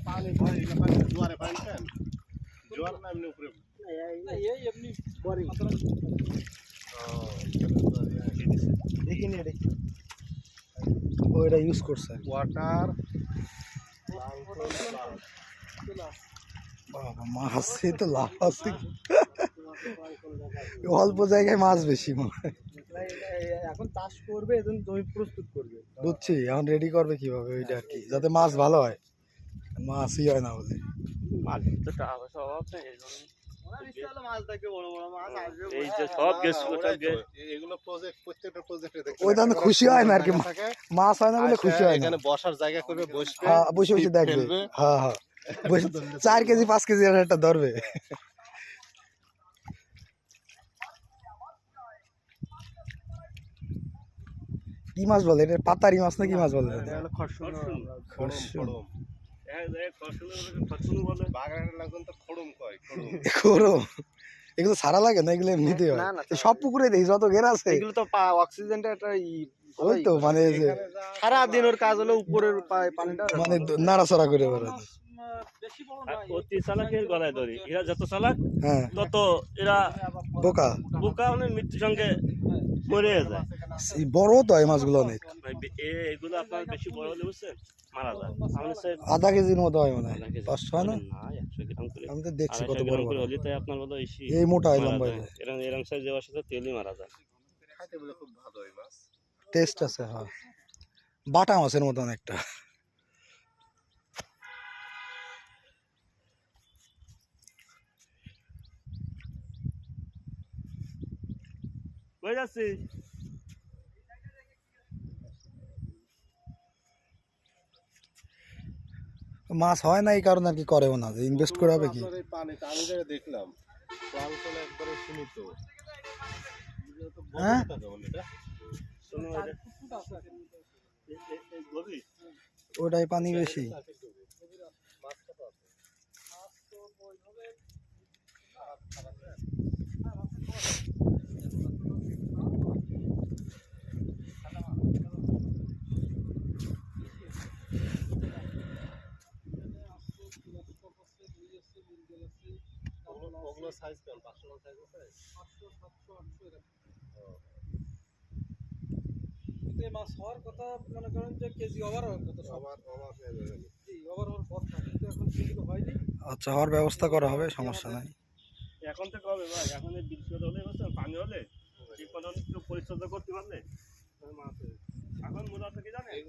पानी भरे पानी ज्वारे पानी छन् ज्वार ना हामीले उपरे यही एमनी बरी देखिने रे ওইটা ইউজ করছে ওয়াটার বাবা মাছ তো লাভ আছে অল্প জায়গায় মাছ বেশি মনে হয়। এখন চাষ করবে জমি প্রস্তুত করবে। বুঝছি এখন রেডি করবে কীভাবে ওইটা আর কি যাতে মাছ ভালো হয়। মাছই হয় না বলে। মাছ তো টাকা পয়সা অভাব নেই এই জন্য মাছ থাকে বড় বড় মাছ আসবে এই যে সব গেছিল সব গে- এগুলো প্রজেক্ট প্রত্যেকটা প্রজেক্টে দেখতে ওই দাম খুশি হয় না আর কি মাছ হয় না বলে খুশি হয় এখানে বসার জায়গা করবে বসবে হ্যাঁ বসে বসে দেখবে। হ্যাঁ হ্যাঁ। চার কেজি পাঁচ কেজি একটা ধরবে। কি মাছ বলে? এটা পাতারি মাছ না কি মাছ বলে। খড়ম এগুলো সারা লাগে না? এগুলো হয়। এই সব পুকুরে দেখি যত ঘের আছে। এগুলো তো অক্সিজেনটা একটা ওই তো মানে সারা দিন ওর কাজ হলো উপরের পানিটা মানে নাড়াচড়া করে বেড়ানো অতি চালাকের গলায় ধরি। এরা যত চালাক হ্যাঁ। তত এরা বোকা। বোকা মানে মৃত্যুর সঙ্গে মরে যায়। এই বড় তো এই মাছগুলো অনেক। ভাই, বে- এ- এগুলো আপনার বেশি বড় হলে বুঝছেন? মারা যায়। আধা কেজির মতো হয় মনে হয়। পাঁচশো হয় না? আমি তো দেখছি কত বড় গ্রাম করে বড়। হলে তাই আপনার বলো এই মোটা হয় লম্বা যায়। এরম এরম সাইজ দেওয়ার সাথে তেলই মারা যায়। খাইতে বলে খুব ভালো এই মাছ টেস্ট আছে হ্যাঁ। বাটা মাছের মতন একটা কই যাচ্ছি মাছ হয় না এই কারণে আর কি করেও না যে ইনভেস্ট করে হবে কি? আপনার আমি যেটা দেখলাম জল একবারে সীমিত। হ্যাঁ। ওটাই পানি বেশি। ওগুলো সাইজ কেমন? পাঁচশো সাইজ আছে মাছ হওয়ার কথা মনে করেন যে কেজি ওভার হওয়ার কথা সব। অবাক অবাক ওভার হওয়ার কথা। কিন্তু এখন কেজি তো হয়নি। আচ্ছা হওয়ার ব্যবস্থা করা হবে সমস্যা নাই। এখন থেকে হবে ভাই এখন এই বৃষ্টি হলে বুঝছেন পানি হলে মতন একটু পরিচর্যা করতে পারলে। মাছ। এখন মূলত কি জানেন?